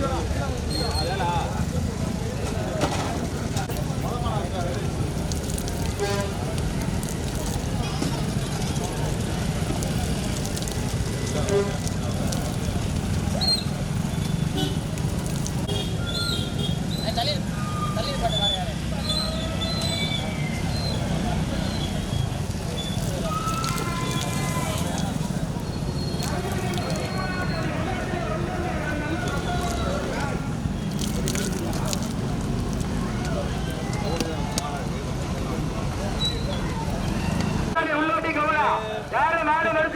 Let's go.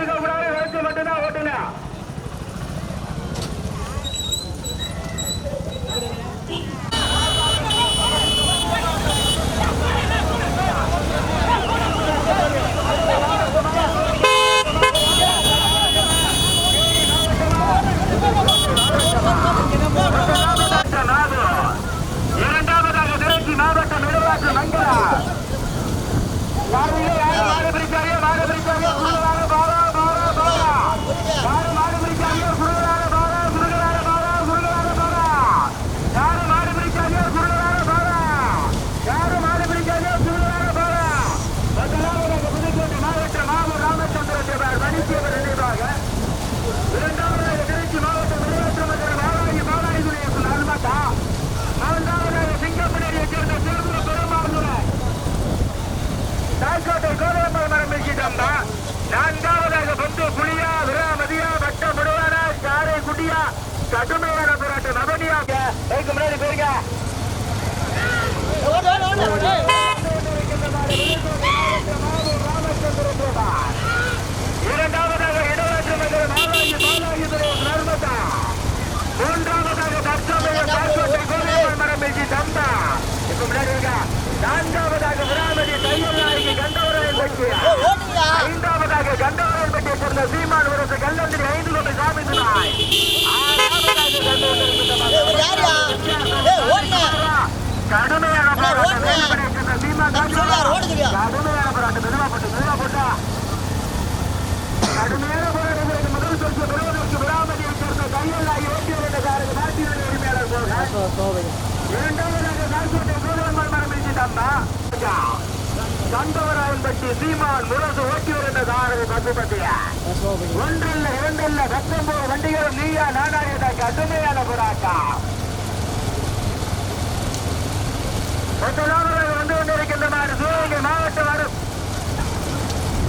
Let's go. ஐந்தாவதாக கண்டவராயன் பற்றிய சேர்ந்த சீமான் உரசு கல்லந்திரி ஐந்து கொண்டு சாமி துணாய் கடுமையான போராட்டம் சீமான் கடுமையான போராட்டம் மெதுவா போட்டு மெதுவா போட்டா கடுமையான போராட்டங்களுக்கு முதல் பரிசு பெறுவதற்கு விராமதியை சேர்ந்த தையல்லாய் ஓட்டி வந்த காரக நாட்டினுடைய உரிமையாளர் போக. இரண்டாவதாக நான்கோட்டை சூரியன்மாள் மரம் பேசிட்டாம்னா கண்டவராயன்பட்டி சீமான் முரசு ஓட்டி வருகின்ற தாரக பத்து பத்தியா ஒன்றில்ல இரண்டில்ல பத்தொன்பது வண்டிகளும் நீயா நாடாடியதா கடுமையான போராட்டம். முதலாவதாக வந்து கொண்டிருக்கின்ற மாடு சிவகங்கை மாவட்ட வரும்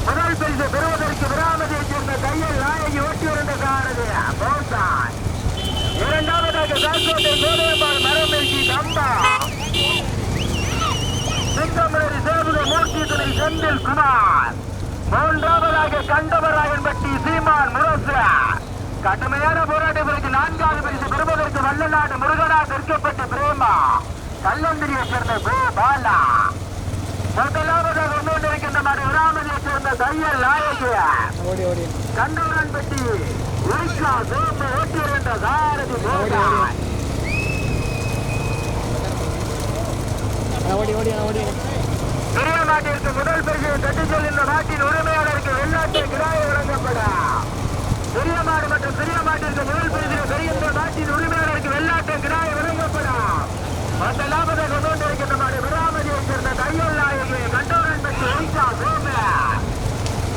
முதல் பரிசு பெறுவதற்கு விராமதியை சேர்ந்த தையல் நாயகி ஓட்டி வருகின்ற சாரதி பௌசான் இரண்டாவதாக சாக்கோட்டை சோழம்பாள் மரமேசி தம்பா சிங்கமேரி சேவக மூர்த்தி துணை செந்தில் குமார். மூன்றாவதாக கண்டவராயன்பட்டி சீமான் முரசு. கடுமையான போராட்டத்திற்கு நான்காவது பரிசு பெறுவதற்கு வல்லநாடு முருகனா தெற்கப்பட்ட பிரேமா. கல்லந்திரியை சேர்ந்த கோ பாலா. முதலாவதாக கொண்டிருக்கின்ற மாடு விராமதியை சேர்ந்த தையல் நாயகிய கண்டவரன்பட்டி உரிக்கா சோப்பு ஓட்டி வருகின்ற சாரதி மோகன் ஓடி ஓடி ஓடி. பெரிய நாட்டிற்கு முதல் பரிசு தட்டி இந்த நாட்டின் உரிமையாளருக்கு வெளிநாட்டு கிராய வழங்கப்பட. பெரிய மாடு மற்றும் பெரிய மாட்டிற்கு முதல் பரிசு பெறுகின்ற நாட்டின் உரிமையாளருக்கு வெள்ளாட்டு கிராய வழங்கப்பட. மற்ற லாபத்தை கொண்டு வந்திருக்கின்ற மாடு விராமதியை சேர்ந்த தையல் நாயகி கண்டோரன் பற்றி ஒய்சா சோம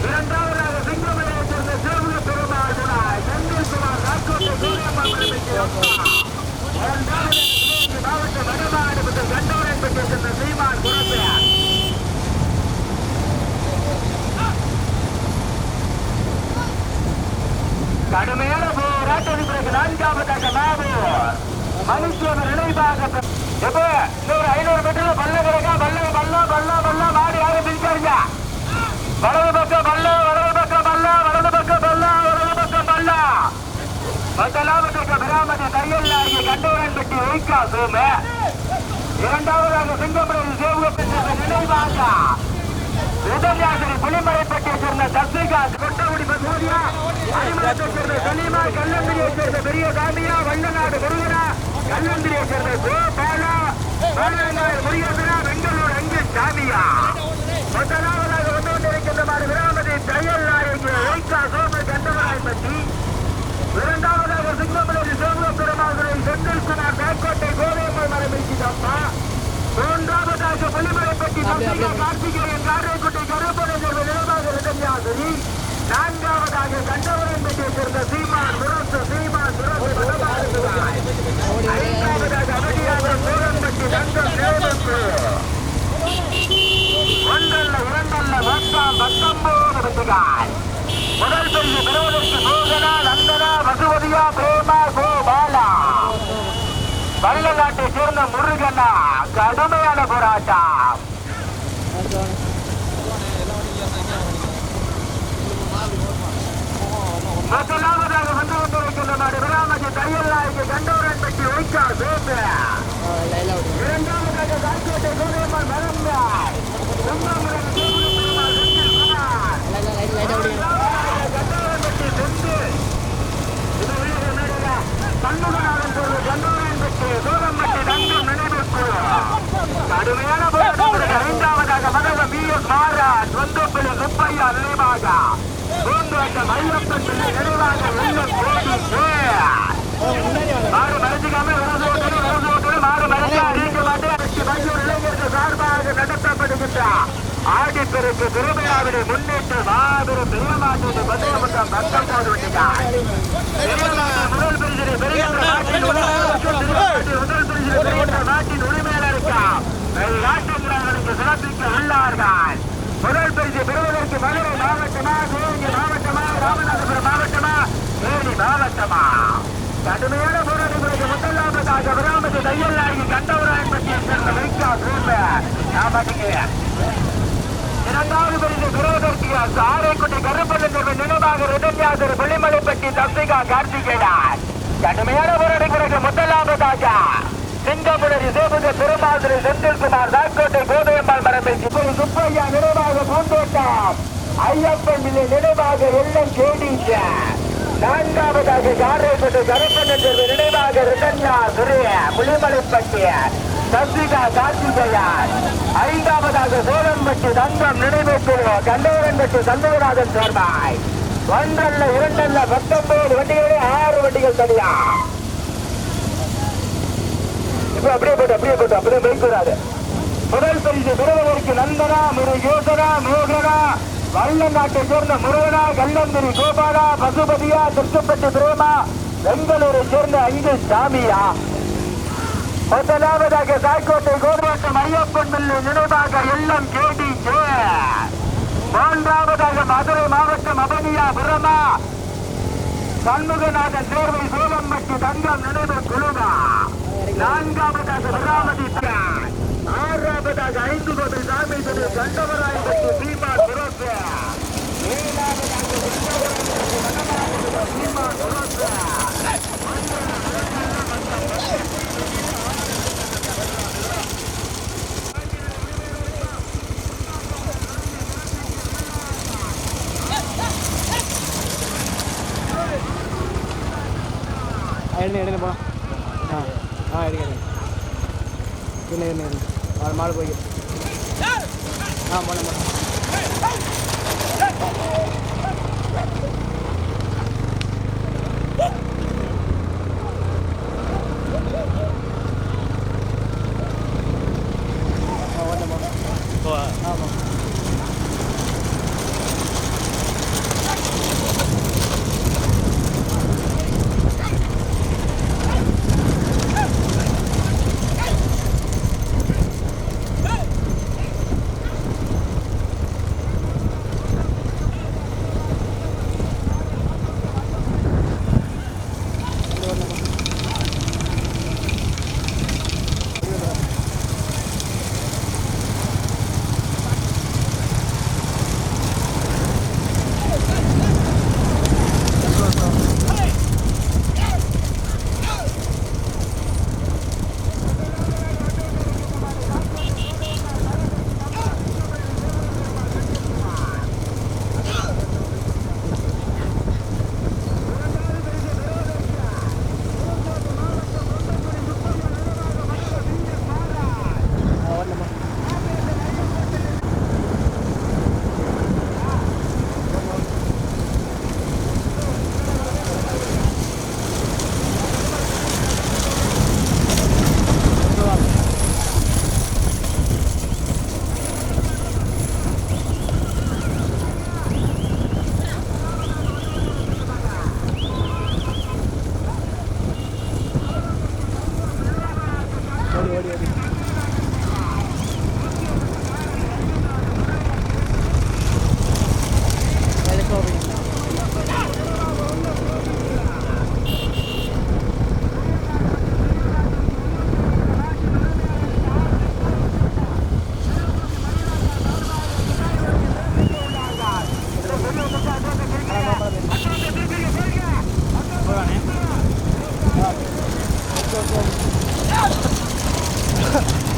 இரண்டாவதாக சிங்கமலையை சேர்ந்த சிவகுல பெருமாள் துணாய் செந்தில் குமார் ராஜ்கோட்டை சூரியம்மா மாவட்ட வடமாடு கண்டோரன் பற்றி சேர்ந்த சீமான் குரப்பையார் கடுமையான போராட்டத்தின் பிறகு நான்காவதாக மாவூர் மனுஷன் நினைவாக எப்ப இன்னொரு ஐநூறு மீட்டர்ல பல்ல கிடக்கா? பல்ல பல்ல பல்ல பல்ல. மாடி யாரும் பிடிச்சாருங்க வலது பக்கம் பல்ல வலது பக்கம் பல்ல வலது பக்கம் பல்ல வலது பக்கம் பல்ல. முதலாவதாக விராமதி தையல் நாயகி கண்டவரன் பெட்டி வைக்கா சோம. இரண்டாவதாக சிங்கப்படி சேவகப்பட்ட நினைவாக உதவியாசிரி புலிமலைப்பட்டியை சேர்ந்த தர்சிகா கொட்டகுடி பசூரியா அரிமலத்தை சேர்ந்த சலீமா கல்லந்திரியை சேர்ந்த பெரிய சாமியா வல்லநாடு முருகனா கல்லந்திரியை சேர்ந்த கோபாலா பாலநாடு முருகேசனா பெங்களூர் அங்கு சாமியா. முதலாவதாக வந்து கொண்டிருக்கின்ற மாதிரி விராமதி தையல் நாயகி வைக்கா சோமர் கண்டவராய் பற்றி இரண்டாவதாக மரம் இருக்கின்றப்பா மூன்றாவதாக புலிமலைப்பட்டி சந்தியா கார்த்திகேயன் காரைக்குடி கருப்பணஞ்சல் நினைவாக விதஞ்சாசரி நான்காவதாக கண்டவரம்பேட்டையை சேர்ந்த சீமான் துரசு சீமான் துரசு ஐந்தாவதாக அமதியாபுரம் சூரன்பட்டி தங்கம் சேவப்பு முதல் பெரிய பெறுவதற்கு நந்தனா வசுவதியா பே தமிழ்நாட்டை முருகண்ணா கடுமையான போராட்டம். முதலாவதாக வந்து கொண்டிருக்கின்ற நாடு விராமதி தையல் நாய்க்கு கண்டவரன் பற்றி வைக்கா சோப்பு இரண்டாவதாக காய்கோட்டை சூரியம்மன் மரம்யாய் கண்டவரன் பற்றி இது கண்டவரன் பற்றி சோழம்பட்டி தங்கம் நினைவுக்கு கடுமையான போராட்டத்திற்கு ஐந்தாவதாக மகவ பி எஸ் மாராஜ் சொந்தப்பள்ளி சுப்பையா நினைவாக பூந்தோட்டம் ஐயப்பன் பிள்ளை நினைவாக வெள்ளம் கோடி மாடு மறைச்சிக்காம விரசு ஓட்டணும் விரசு ஓட்டணும் மாடு மறைச்சு அறிவிக்க மாட்டேன் அதற்கு மஞ்சள் இளைஞர்கள் சார்பாக நடத்தப்படுகின்ற ஆடிப்பெருக்கு திருவிழாவினை முன்னிட்டு மாபெரும் பெரியமாட்டு பத்திரமன்றம் பக்கம் போது விட்டார் முதல் பரிசினை பெறுகின்ற நாட்டின் உரிமையாளருக்கு முதல் பரிசினை பெறுகின்ற நாட்டின் உரிமையாளருக்கு நாட்டுக்கு சிறப்பிக்க உள்ளார்கள். முதல் பரிசு பெறுவதற்கு மதுரை மாவட்டமா சிவகங்கை மாவட்டமா ராமநாதபுரம் மாவட்டமா தேனி மாவட்டமா? கடுமையான போராட்டங்களுக்கு முதலாவதாக விராமத்து தையல் கண்டவராயன் பற்றிய சேர்ந்த வைக்கா சூப்ப நான் இரண்டாவது பரிசு பெறுவதற்கு ஆரைக்குட்டி கருப்பண்ணன் நினைவாக ரிதன்யாசர் புள்ளிமலைப்பட்டி தம்பிகா கார்த்திகேயன். கடுமையான போராட்டங்களுக்கு முதலாவதாக சிங்கமுனரி சேபுக திருமாதிரி செந்தில்குமார் நாக்கோட்டை கோதையம்மாள் மரபை இப்போது சுப்பையா நினைவாக பூந்தோட்டம் ஐயப்பன் பிள்ளை நினைவாக எல்லம் கேடிங்க. நான்காவதாக காரைப்பட்டு கருப்பன் என்று நினைவாக ரிதன்யா சுரிய முளிமலைப்பட்டி சந்திகா கார்த்திகேயன். ஐந்தாவதாக சோழம்பட்டி தங்கம் நினைவுக்குழு கண்டவரன்பட்டி சந்தோராஜன் சேர்மாய் ஒன்றல்ல இரண்டல்ல பத்தொன்பது வண்டிகளே ஆறு வண்டிகள் தனியா. இப்ப அப்படியே போட்டு அப்படியே போட்டு அப்படியே பைக் வராது. முதல் பரிசு பெறுவதற்கு நந்தனா முருகேசனா மோகனா வல்லநாட்டை சேர்ந்த முருகனா கல்லந்திரி கோபாலா பசுபதியா திருச்சப்பட்டு பிரேமா பெங்களூரை சேர்ந்த அங்கு சாமியா. முதலாவதாக தாய்க்கோட்டை கோர்வாட்டம் ஐயப்பன் மில்லு நினைவாக எல்லாம் கேடி மூன்றாவதாக மதுரை மாவட்டம் அபனியா பிரமா. சண்முகநாதன் தேர்வை சோழம்பட்டி தங்கம் நினைவு குழுமா நான்காவதாக விராமதி ஆறாவதாக ஐந்து கோட்டை சாமி திரு கண்டவராயப்பட்டி சீமா துரப்பு ஏழாவதாக சீமா எடுங்க எடுங்க போலாம் ஆ ஆ இருக்கிறேன் இல்லை என்ன மாடு மாடு போய் ஆ போனேன் போனேன்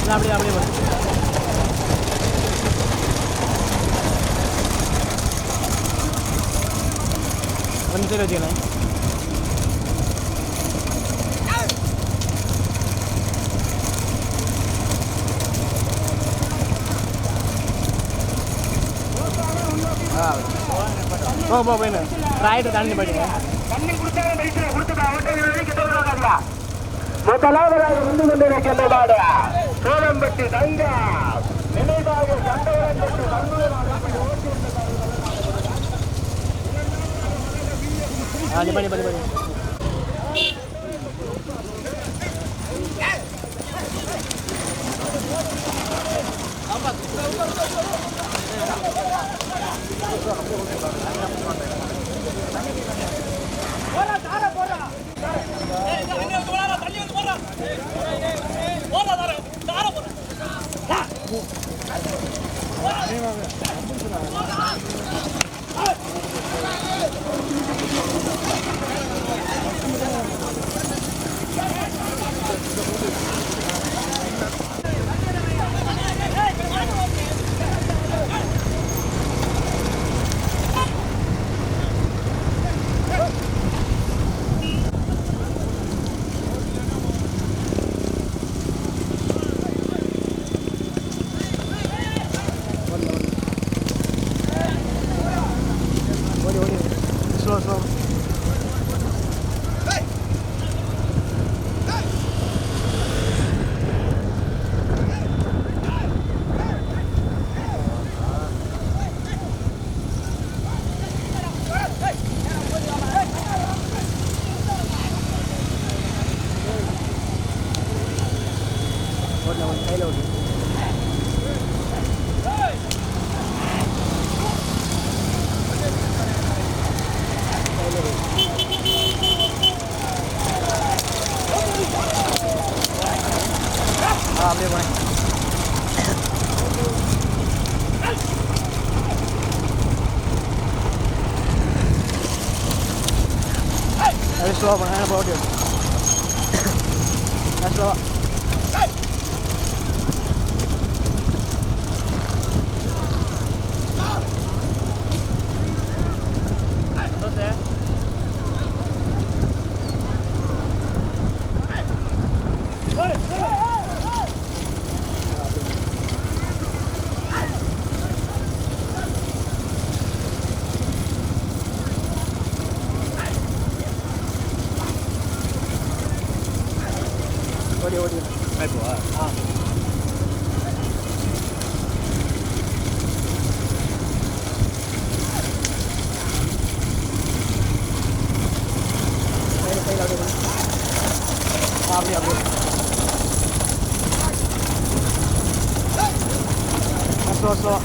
આપણે આપણે બંધ કર્યો છે લાઈન போ போயின்னு ரைட்டு தாண்டி போயிடுங்க முதலாவது வந்து கொண்டிருக்கின்ற கோலம்பட்டி தங்கா நினைவாக சண்டவரம் பெற்று தங்குவதாக Hello, hello. 说说。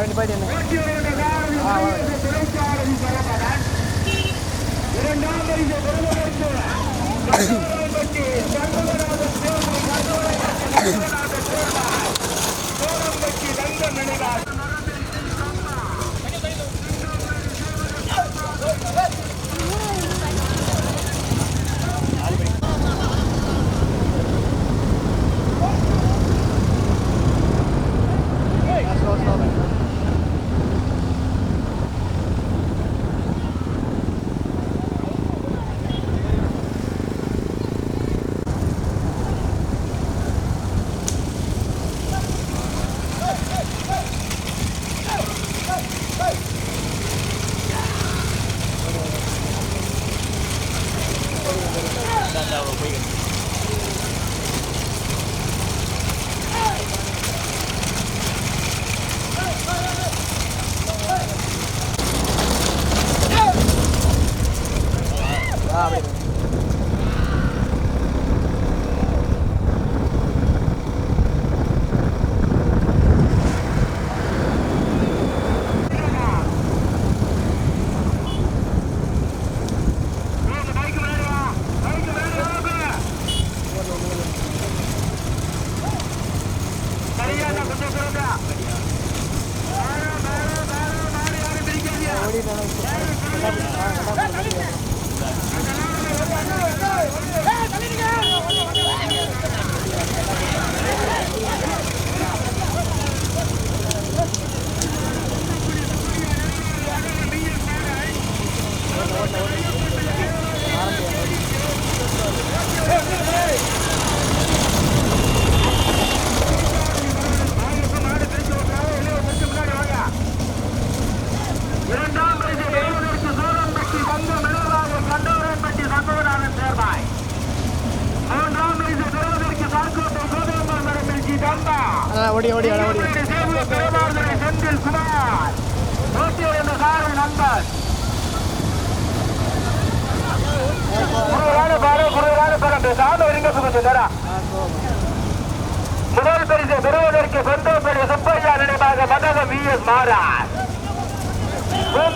ரெண்டு பாட்டி என்ன இரண்டாம்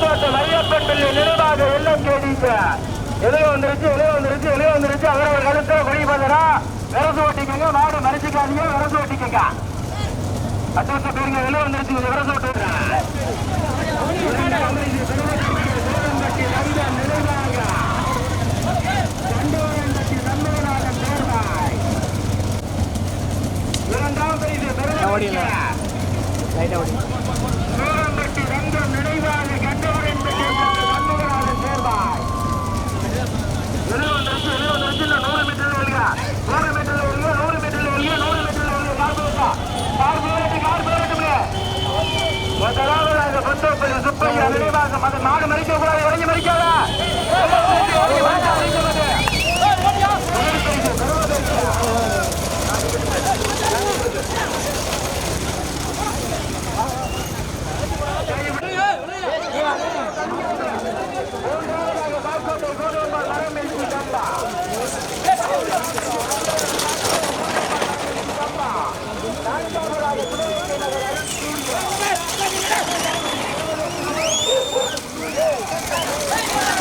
தோட்டம் மரியப்பன் பிள்ளை நினைவாக எல்லாம் கேடிக்க எதிர வந்துருச்சு எதிர வந்துருச்சு எதிர வந்துருச்சு. அவரவர் கழுத்துல குழி பண்ணா விரசு ஓட்டிக்கோங்க மாடு மறைச்சிக்காதீங்க விரசு ஓட்டிக்கோங்க. அத்தோட்ட பேருங்க வெளியே வந்துருச்சு விரசு ஓட்டுறாங்க ஓடிடலாம் லைட்டாக ஓடிங்க சுப்பையா நினைவாக நாடு மறிக்க இறங்கி மறிக்காத Go!